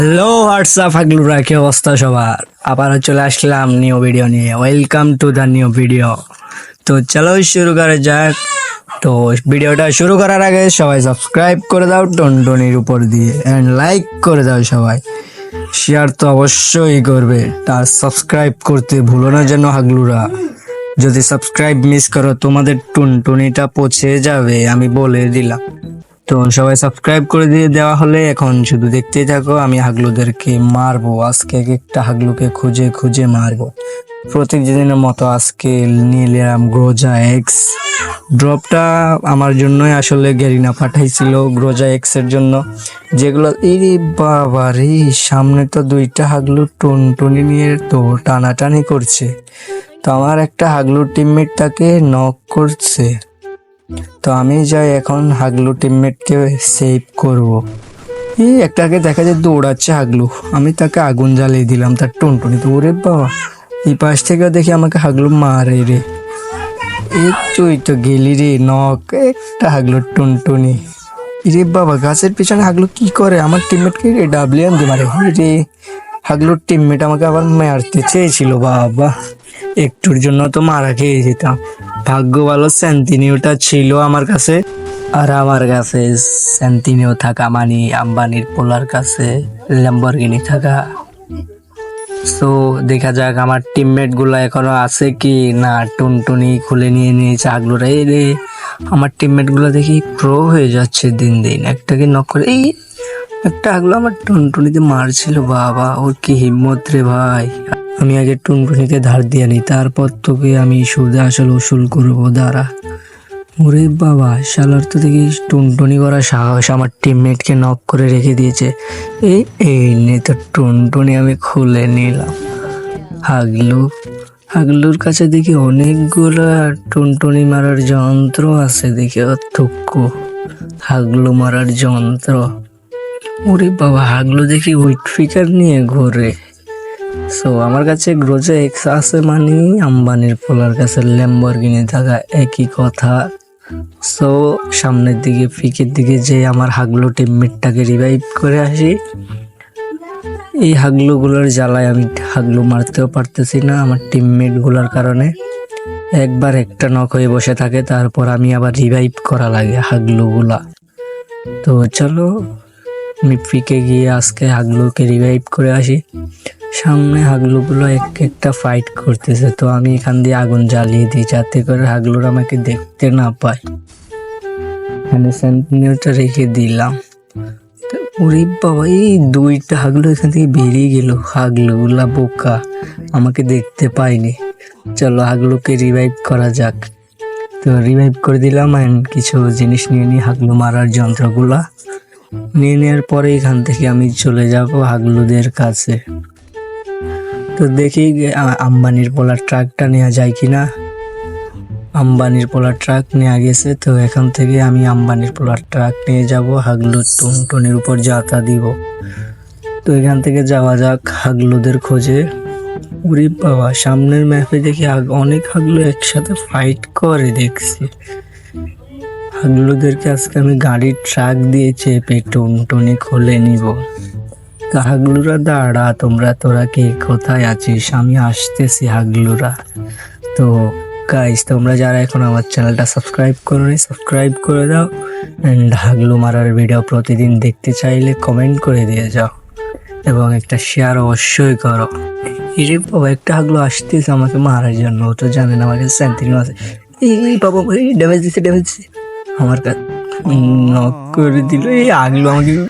Hello WhatsApp হাগলুরা কি অবস্থা সবার? আবারও চলে আসলাম নিউ ভিডিও নিয়ে। Welcome to the new video তো চলো শুরু করা যাক। তো ভিডিওটা শুরু করার আগে সবাই সাবস্ক্রাইব করে দাও টনটনির উপর দিয়ে অ্যান্ড লাইক করে দাও সবাই। শেয়ার তো অবশ্যই করবে। তার সাবস্ক্রাইব করতে ভুলো না যেন হাগলুরা। যদি সাবস্ক্রাইব মিস করো, তোমাদের টুনটুনিটা পচে যাবে, আমি বলে দিলাম। তো সবাই সাবস্ক্রাইব করে দিয়ে দেওয়া হলে এখন শুধু দেখতেই থাকো, আমি হাগলুদেরকে মারবো, আজকে এক একটা হাগলুকে খুঁজে খুঁজে মারবো। প্রত্যেক দিনের মতো আজকে নিয়ে এলাম গ্রোজা এক্স ড্রপটা আমার জন্যই আসলে গেরিনা পাঠাইছিল গ্রোজা এক্সের জন্য। যেগুলো, ইরে বাবা রে, সামনে তো দুইটা হাগলু টুনটুনি নিয়ে তো টানাটানি করছে। তো আমার একটা হাগলুর টিমমেট তাকে নক করছে। তো আমি যাই এখন হাগলু টিমমেটকে সেভ করব। এই একটাকে দেখা যায় দৌড়াচ্ছে হাগলু। আমি তাকে আগুন জ্বালিয়ে দিলাম, তার টুনটুনি। তো ওরে বাবা, এই পাশ থেকে দেখি আমাকে হাগলু মারে রে। এই তুই তো গেলি রে নক একটা হাগলু টুনটুনি। রে বাবা, গাছের পিছনে হাগলু কি করে? আমার টিমমেটকে ডাবলিয়াম দিয়ে মারে। রে, হাগলুর টিমমেট আমাকে আবার মারতে চেয়েছিল, বাবা। একটুর জন্য তো মারা খেয়ে যেতাম। ভাগ্য ভালো স্যান্তিনিওটা ছিল আমার কাছে, আর আমার কাছে স্যান্তিনিও থাকা মানে আম্বানির পোলার কাছে ল্যাম্বরগিনি থাকা। সো দেখা যাক আমার টিমমেটগুলো এখনও আছে কি না, টুনটুনি খুলে নিয়ে নিয়েছে আগলোরা। এই রে, আমার টিমমেটগুলো দেখি প্রো হয়ে যাচ্ছে দিন দিন। একটাকে নক করে এই, একটা আগলো আমার টুনটুনিতে মারছিল, বাবা, ওর কি হিম্মত রে ভাই। আমি আগে টুনটুনিকে ধার দিয়ে নিই, তারপর তোকে আমি সুদে আসল উসুল করব, দাঁড়া। ওরে বাবা, শালার তো দেখি টুনটুনি করা সাহস আমার টিমমেটকে নক করে রেখে দিয়েছে। এই এই নে তো টুনটুনি আমি খুলে নিলাম। হাগলু, হাগলুর কাছে দেখি অনেকগুলো টুনটুনি মারার যন্ত্র আছে, দেখি অত্যক্ষ হাগলু মারার যন্ত্র। ওরে বাবা, হাগলু দেখি উইট ফিকার নিয়ে ঘোরে। সো আমার কাছে গ্রোজে এক্স আছে মানে আম্বানির পোলার কাছে ল্যাম্বরগিনি থাকা একই কথা। সো সামনের দিকে ফিকের দিকে যে আমার হাগলু টিমমেটটাকে রিভাইভ করে আসি। এই হাগলুগুলোর জ্বালায় আমি হাগলু মারতেও পারতেছি না আমার টিমমেটগুলার কারণে। একবার একটা নখ হয়ে বসে থাকে, তারপর আমি আবার রিভাইভ করা লাগে হাগলুগুলা। তো চলো, আমি ফিকে গিয়ে আজকে হাগলুকে রিভাইভ করে আসি। সামনে হাগলুগুলো এক একটা ফাইট করতেছে, তো আমি এখান দিয়ে আগুন জ্বালিয়ে দিই যাতে করে হাগলুর আমাকে দেখতে না পায়। এখানে সেন্টিনিউটা রেখে দিলাম। ওরে বাবা, এই দুইটা হাগলু এখান থেকে বেরিয়ে গেল। হাগলুগুলা বোকা, আমাকে দেখতে পায়নি। চলো হাগলুকে রিভাইভ করা যাক। তো রিভাইভ করে দিলাম অ্যান্ড কিছু জিনিস নিয়ে নিই হাগলু মারার যন্ত্রগুলা। নিয়ে নেওয়ার পরে এখান থেকে আমি চলে যাব হাগলুদের কাছে। তো দেখি আম্বানির পোলার ট্রাকটা নেওয়া যায় কিনা। আম্বানির পোলার ট্রাক নেওয়া গেছে, তো এখান থেকে আমি আম্বানির পোলার ট্রাক নিয়ে যাব হাগলু টুনটুনির উপর যাতা দিব। তো এখান থেকে যাওয়া যাক হাগলুদের খোঁজে। উরি বাবা, সামনের ম্যাপে দেখি অনেক হাগলু একসাথে ফাইট করে দেখছি। হাগলুদেরকে আজকে আমি গাড়ির ট্রাক দিয়ে চেপে টুনটুনি খুলে নিব। হাগলুরা, দাঁড়া তোমরা, তোরা কে? কোথায় আছিস? আমি আসতেছি হাগলুরা। তো গাইস তোমরা যারা এখন আমার চ্যানেলটা সাবস্ক্রাইব করো নি সাবস্ক্রাইব করে দাও। অ্যান্ড হাগলু মারার ভিডিও প্রতিদিন দেখতে চাইলে কমেন্ট করে দিয়ে যাও। এবং একটা শেয়ার অবশ্যই করো। ইরে বাবা, একটা হাগলু আসতেছে আমাকে মারার জন্য। ও তো জানেন আমাকে স্যান্তিনি আছে। এই বাবা, এই ড্যামেজ দিচ্ছে ড্যামেজ দিচ্ছে আমার কাছে নক করে দিল। এই আগলো আমাকে